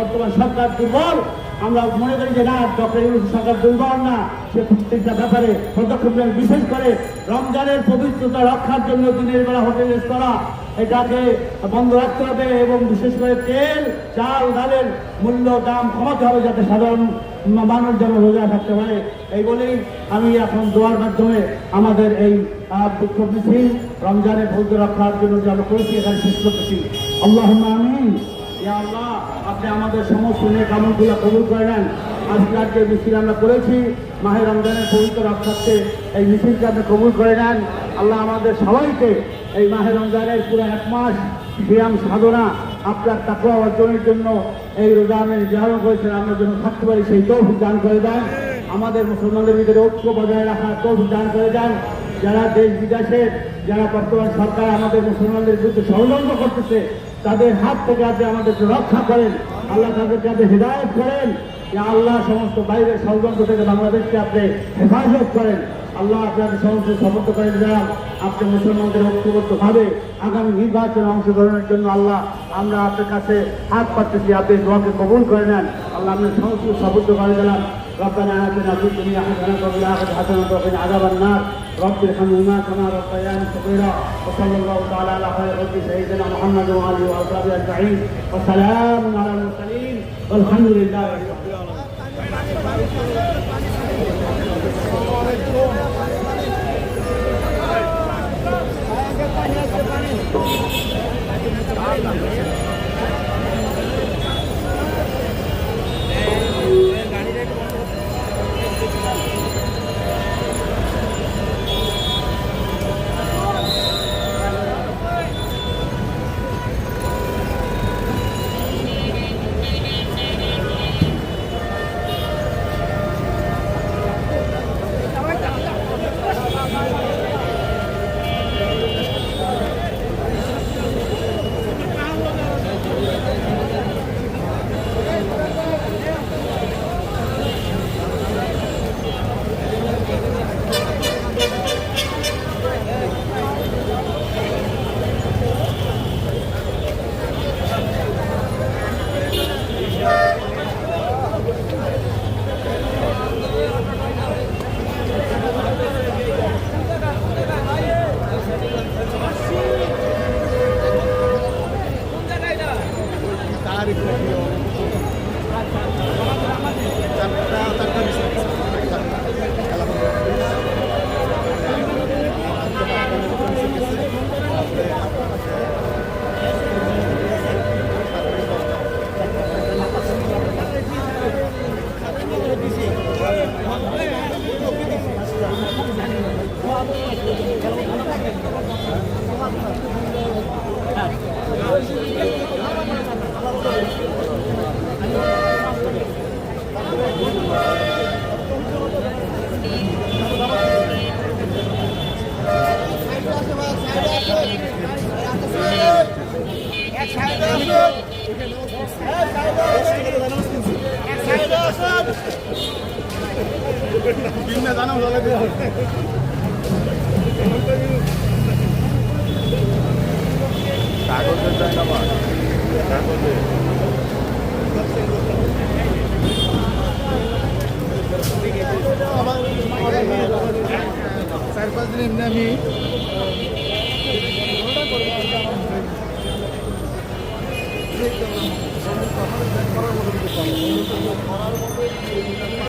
বর্তমান সরকার দুর্বল। আমরা মনে করি যে না, ডক্টর ইউনুস সরকার দুর্বল না। সে প্রত্যেকটা ব্যাপারে পদক্ষেপ নেন। বিশেষ করে রমজানের পবিত্রতা রক্ষার জন্য দিনের বেলা হোটেলে করা এটাকে বন্ধ রাখতে হবে এবং বিশেষ করে তেল, চাল, ডালের মূল্য দাম কমাতে হবে যাতে সাধারণ মানুষ যেন রোজা থাকতে পারে। এই বলেই আমি এখন দোয়ার মাধ্যমে আমাদের এই বিক্ষোভ মিছিল রমজানের ভৌত রক্ষার জন্য যে আমরা করেছি, এখানে শেষ করতেছি। আল্লাহ আমিন। আল্লাহ, আপনি আমাদের সমস্ত নিয়ে কামনগুলো কবুল করে নেন। আজকাল যে মিছিল আমরা করেছি মাহের রমজানের পবিত্র রক্ষার্থে এই মিছিলকে আপনি কবুল করে নেন। আল্লাহ আমাদের সবাইকে এই মাহের রমজানের পুরো এক মাস ব্যায়াম সাধনা, আপনার তাকুয়া অর্জনের জন্য এই রোজা আমি নির্ধারণ করেছেন আমরা যেন থাকতে পারি, সেই তৌফিক দান করে দেন। আমাদের মুসলমানদের ভিতরে ঐক্য বজায় রাখার তৌফিক দান করে দেন। যারা দেশ বিদেশে যারা বর্তমান সরকার আমাদের মুসলমানদের বিরুদ্ধে ষড়যন্ত্র করতেছে, তাদের হাত থেকে আপনি আমাদেরকে রক্ষা করেন। আল্লাহ তাদেরকে আপনি হৃদায়ত করেন। যে আল্লাহ, সমস্ত বাইরের ষড়যন্ত্র থেকে বাংলাদেশকে আপনি হেফাজত করেন। আল্লাহ আপনাদের সমস্ত সমর্থ করে দিলাম আপনি মুসলমানদের ঐক্যবদ্ধভাবে আগামী নির্বাচনে অংশগ্রহণের জন্য আল্লাহ, আমরা আপনার কাছে হাত পাচ্ছি আপনি দোয়াকে কবুল করে নেন। আল্লাহ আপনার সমস্ত সাবুদ্ধ করে দিলাম ربنا آتنا في الدنيا حسنة وفي الآخرة حسنة وقنا عذاب النار. رب ارحمهما كما ربياني صغيرا. وصلى الله تعالى على خير خلق سيدنا محمد وآله وأصحابه أجمعين. وسلام على المرسلين. والحمد لله رب العالمين. কাগজের জায়গা কাগজে চার পাঁচ দিন এমনি আমি করার মতো কিছু করার মতো